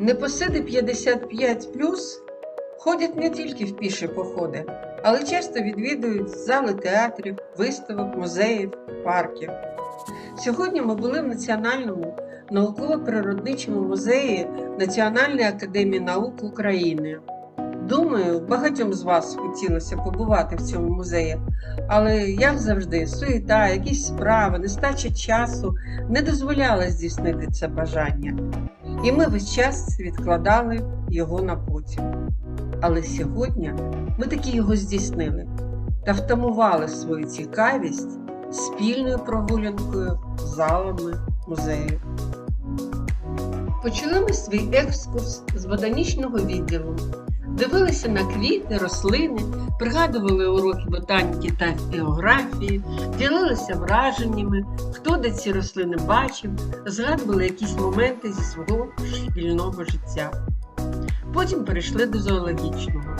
Непосиди 55 ходять не тільки в піші походи, але часто відвідують зали театрів, виставок, музеїв, парків. Сьогодні ми були в Національному науково-природничому музеї Національної академії наук України. Думаю, багатьом з вас хотілося побувати в цьому музеї, але як завжди, суєта, якісь справи, нестача часу не дозволяла здійснити це бажання. І ми весь час відкладали його на потім. Але сьогодні ми таки його здійснили та втамували свою цікавість спільною прогулянкою залами музею. Почали ми свій екскурс з ботанічного відділу. Дивилися на квіти, рослини, пригадували уроки ботаніки та географії, ділилися враженнями, хто де ці рослини бачив, згадували якісь моменти зі свого шкільного життя. Потім перейшли до зоологічного.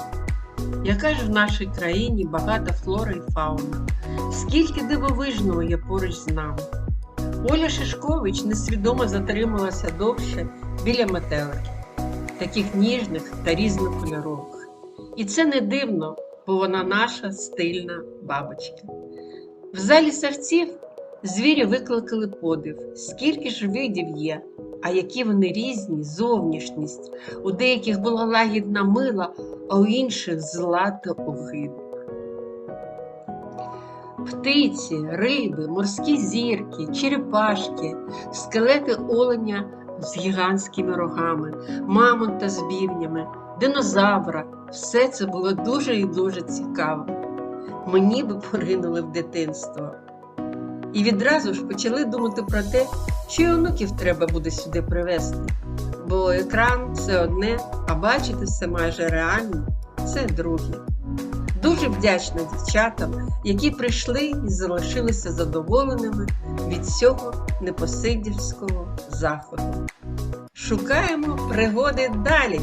Яка ж в нашій країні багата флора і фауна, скільки дивовижного є поруч з нами. Оля Шишкович несвідомо затрималася довше біля метеликів, таких ніжних та різнокольорових. І це не дивно, бо вона наша стильна бабочка. В залі савців звірі викликали подив, скільки ж видів є, а які вони різні, зовнішність. У деяких була лагідна мила, а у інших зла та огида. Птиці, риби, морські зірки, черепашки, скелети оленя з гігантськими рогами, мамонта з бівнями, динозавра все це було дуже і дуже цікаво. Ми ніби поринули в дитинство. І відразу ж почали думати про те, що і онуків треба буде сюди привезти. Бо екран це одне, а бачити все майже реально це друге. Дуже вдячна дівчатам, які прийшли і залишилися задоволеними від цього непосидівського заходу. Шукаємо пригоди далі!